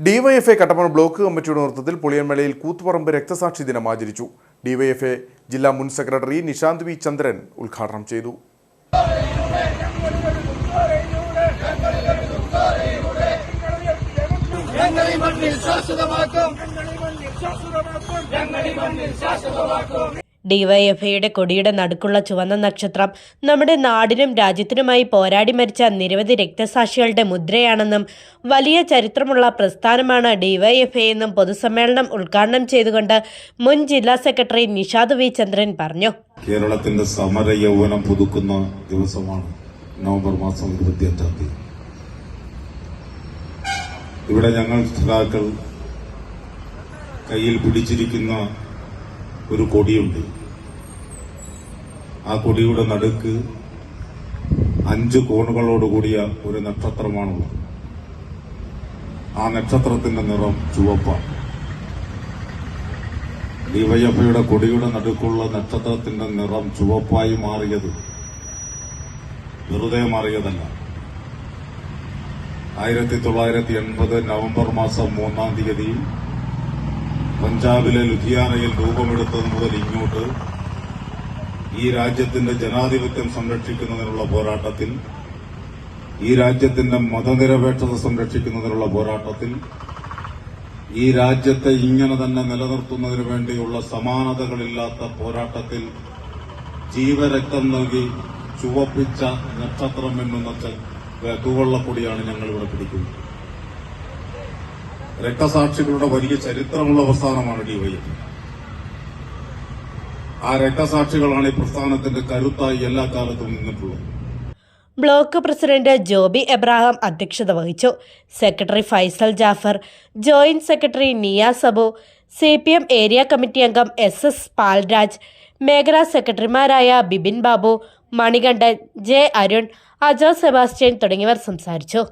DYFI Kattappana block കമ്മിറ്റിയുടെ നേതൃത്വത്തിൽ പുളിയൻമലയിൽ കൂത്തുപറമ്പ് രക്തസാക്ഷി ദിനം ആചരിച്ചു. ഡിവൈഎഫ്എ ജില്ലാ മുൻ സെക്രട്ടറി നിശാന്ത് വി ചന്ദ്രൻ ഉദ്ഘാടനം ചെയ്തു. ശാശ്വതമാക്കും. ഡിവൈഎഫ്ഐയുടെ കൊടിയുടെ നടുക്കുള്ള ചുവന്ന നക്ഷത്രം നമ്മുടെ നാടിനും രാജ്യത്തിനുമായി പോരാടി മരിച്ച നിരവധി രക്തസാക്ഷികളുടെ മുദ്രയാണെന്നും വലിയ ചരിത്രമുള്ള പ്രസ്ഥാനമാണ് ഡിവൈഎഫ്ഐ എന്നും പൊതുസമ്മേളനം ഉദ്ഘാടനം ചെയ്തുകൊണ്ട് മുൻ ജില്ലാ സെക്രട്ടറി നിഷാദ് വി ചന്ദ്രൻ പറഞ്ഞു. കേരളത്തിന്റെ സമര യൗവനം പുതുക്കുന്ന ദിവസമാണ് നവംബർ മാസം ഇരുപത്തിയഞ്ചാം തീയതി. ഇവിടെ ഞങ്ങൾ സഖാക്കൾ കയ്യിൽ പിടിച്ചിരിക്കുന്ന ഒരു കൊടിയുണ്ട്. ആ കൊടിയുടെ നടുക്ക് അഞ്ച് കോണുകളോടുകൂടിയ ഒരു നക്ഷത്രമാണുള്ളത്. ആ നക്ഷത്രത്തിന്റെ നിറം ചുവപ്പാണ്. ഡിവൈഎഫ്ഐയുടെ കൊടിയുടെ നടുക്കുള്ള നക്ഷത്രത്തിന്റെ നിറം ചുവപ്പായി മാറിയത് വെറുതെ മാറിയതല്ല. ആയിരത്തി തൊള്ളായിരത്തി എൺപത് നവംബർ മാസം മൂന്നാം തീയതി പഞ്ചാബിലെ ലുധിയാനയിൽ രൂപമെടുത്തത് മുതൽ ഇങ്ങോട്ട് ഈ രാജ്യത്തിന്റെ ജനാധിപത്യം സംരക്ഷിക്കുന്നതിനുള്ള പോരാട്ടത്തിൽ ഈ രാജ്യത്തിന്റെ മതനിരപേക്ഷത സംരക്ഷിക്കുന്നതിനുള്ള പോരാട്ടത്തിൽ ഈ രാജ്യത്തെ ഇങ്ങനെ തന്നെ നിലനിർത്തുന്നതിന് വേണ്ടിയുള്ള സമാനതകളില്ലാത്ത പോരാട്ടത്തിൽ ജീവരക്തം നൽകി ചുവപ്പിച്ച നക്ഷത്രം എന്നുന്ന തൂവള്ളപ്പൊടിയാണ് ഞങ്ങൾ ഇവിടെ പിടിക്കുന്നത്. രക്തസാക്ഷികളുടെ വലിയ ചരിത്രമുള്ള പ്രസ്ഥാനമാണ് ഡിവൈഎഫ്. ആ രക്തസാക്ഷികളാണ് ഈ പ്രസ്ഥാനത്തിന്റെ കരുത്തായി എല്ലാ കാലത്തും നിന്നിട്ടുള്ളത്. ബ്ലോക്ക് പ്രസിഡന്റ് ജോബി എബ്രാഹാം അധ്യക്ഷത വഹിച്ചു. Secretary Faisal Jafar joint secretary Niyas Abu C P M area committee അംഗം എസ് എസ് പാൽരാജ് മേഖലാ സെക്രട്ടറിമാരായ ബിബിൻ ബാബു മണികണ്ഠൻ ജെ അരുൺ അജോ സെബാസ്റ്റ്യൻ തുടങ്ങിയവർ സംസാരിച്ചു.